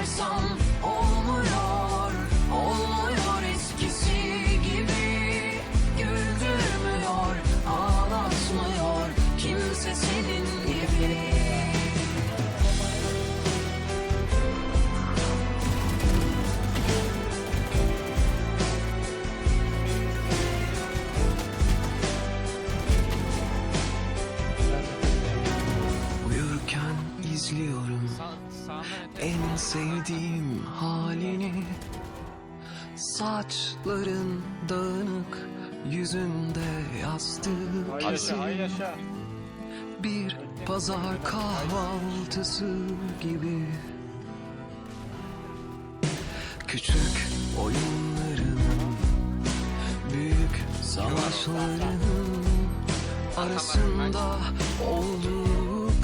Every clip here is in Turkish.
Ararsan olmuyor, olmuyor eskisi gibi. Güldürmüyor, ağlatmıyor kimse senin gibi. İzliyorum sevdiğim halini Saçların dağınık Yüzünde yastık izi. Bir pazar kahvaltısı gibi. Küçük oyunların Büyük savaşların Arasında olduğu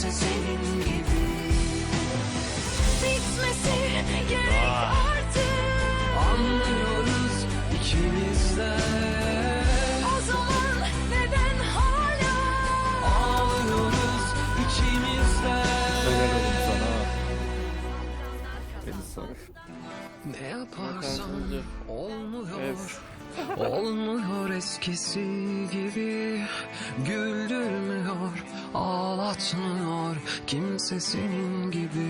kimse senin gibi. Bitmesi gerek artık. Anlıyoruz ikimiz de. O zaman neden hala? Ağlıyoruz içimizde Helal olsun sana. Beni sor. Ne yaparsam Hakan olmuyor. Evet. Olmuyor eskisi gibi. Güldürmüyor Ağlatmıyor Kimse senin gibi